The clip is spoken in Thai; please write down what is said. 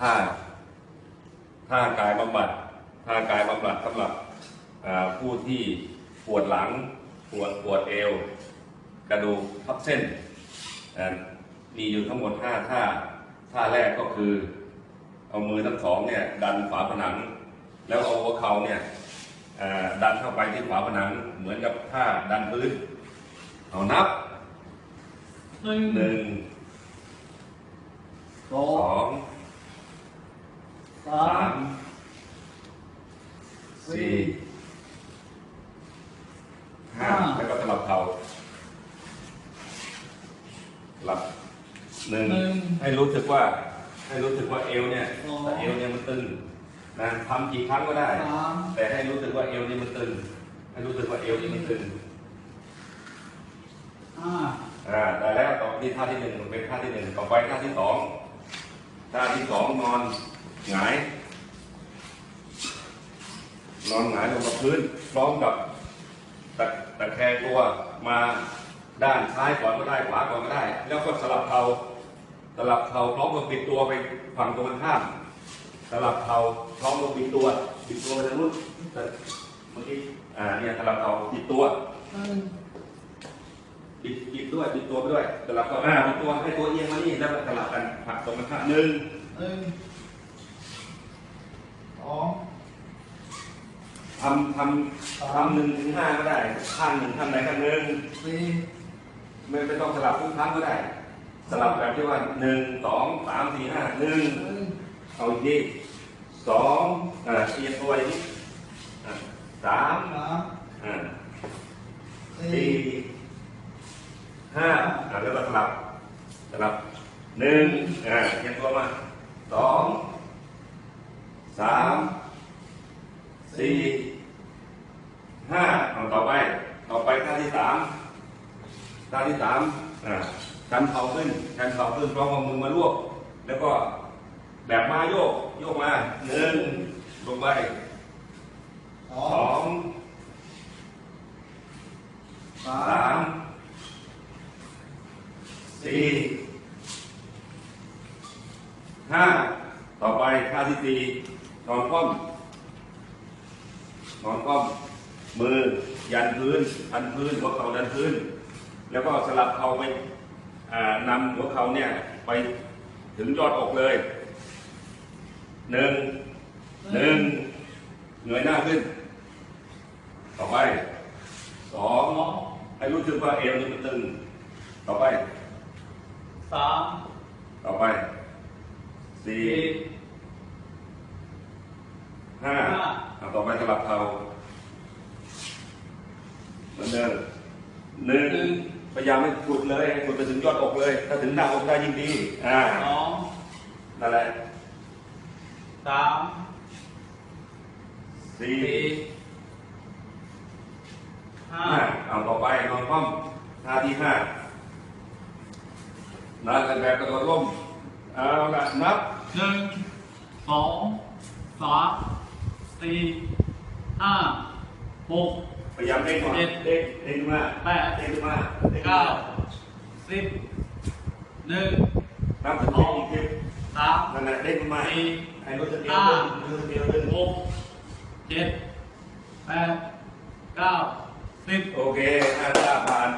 ท่าท่ากายบำบัดท่ากายบำบัดสำหรับผู้ที่ปวดหลังปวดปวดเอว กระดูกทับเส้น มีอยู่ทั้งหมด 5 ท่า ท่าแรกก็คือ เอามือทั้งสองเนี่ยดันฝาผนัง แล้วเอาหัวเข่าเนี่ยดันเข้าไปที่ฝาผนังเหมือนกับท่าดันพื้น เอานับหนึ่ง สอสองงสาสามมสี่ห้าแล้วก็สลับเข่าหลับหนึ่งหนึ่งให้รู้สึกว่า ให้รู้สึกว่าเอวเนี่ยสอง แต่เอวเนี่ยมันตึงนะทำกี่ครั้งก็ได้ สามแต่ให้รู้สึกว่าเอวนี่มันตึง ให้รู้สึกว่าเอวนี่มันตึง ห้าอ่าได้แล้วต่อที่ท่าที่หนึ่งเป็นท่าที่หนึ่งต่อไปท่าที่สอง ท่าที่สองนอนหงาย นอนหงายลงกับพื้น พร้อมกับตะตะแคงตัวมาด้านซ้ายก่อนก็ได้ขวาก่อนก็ได้ แล้วก็สลับเข่าสลับเข่าพร้อมกับปิดตัวไปฝั่งตรงกันข้ามสลับเข่าพร้อมกับปิดตัวปิดตัวไปทางนู้นแต่เมื่อกี้อ่าเนี่ยสลับเข่าปิดตัวหนึ่งบิดบิดด้วยบิดตัวไปด้วยสลับก็อ่าบิดตัวให้ตัวเอียงมานี่แล้วก็สลับกันผลัก ตรงกันข้ามหนึ่งหนึ่งสองทำทำทำหนึ่งถึงห้าก็ได้ข้างหนึ่งข้างไหนข้างหนึ่งสี่ไม่ไม่ต้องสลับทุกครั้งก็ได้ สลับแบบที่ว่าหนึ่งสองสามสี่ห้าหนึ่งหนึ่งเอาอีกทีสองอ่าเอียงตัวอย่างนี้อ่าสามสามอ่าสี่สี่ห้าอ่าแล้วก็สลับสลับ หนึ่งอ่าเอียงตัวมาสองสามสี่ห้าเอาต่อไป ต่อไปท่าที่สามท่าที่สามอ่าชันเข่าขึ้นชันเข่าขึ้นพร้อมเอามือมารวบ แล้วก็แบบมาโยก โยกมาหนึ่งลงไปสองสามสี่ ห้าต่อไปท่าที่สี่นอนคว่ำนอนคว่ำมือยันพื้นดันพื้นหัวเข่าดันพื้น แล้วก็สลับเข่าไปอ่านำหัวเข่าเนี่ยไปถึงยอดอกเลยหนึ่งหนึ่งเงยหน้าขึ้น ต่อไปสองสองให้รู้สึกว่าเอวนี่มันตึง ต่อไปสามต่อไป สี่สี่ห้าเอาต่อไปสลับเข่าเหมือนเดิมหนึ่งพยายามให้ขุดเลยให้ขุดไปถึงยอดอกเลย ถ้าถึงหน้าอกได้ยิ่งดี อ่าสองนั่นแหละสามสี่สี่ห้าห้าเอาต่อไปนอนคว่ำท่าที่ห้านั่นแหละแบบกระโดดร่ม เอาละนับหนึ่งสองสามสี่ห้าหก พยายามเด้งก่อนเจ็ดเด้งเด้งขึ้นมาแปด เด้งขึ้นมาด้งขึ้นมเก้าสิบหนึ่ง นับถึงเด้งอีกทีสามนั่นแหละเด้งขึ้นมาสี่ให้รู้สึกเอวตึงรู้สึกเอวตึงหกเจ็ดแปดเก้าสิบ โอเคห้าตาผ่าน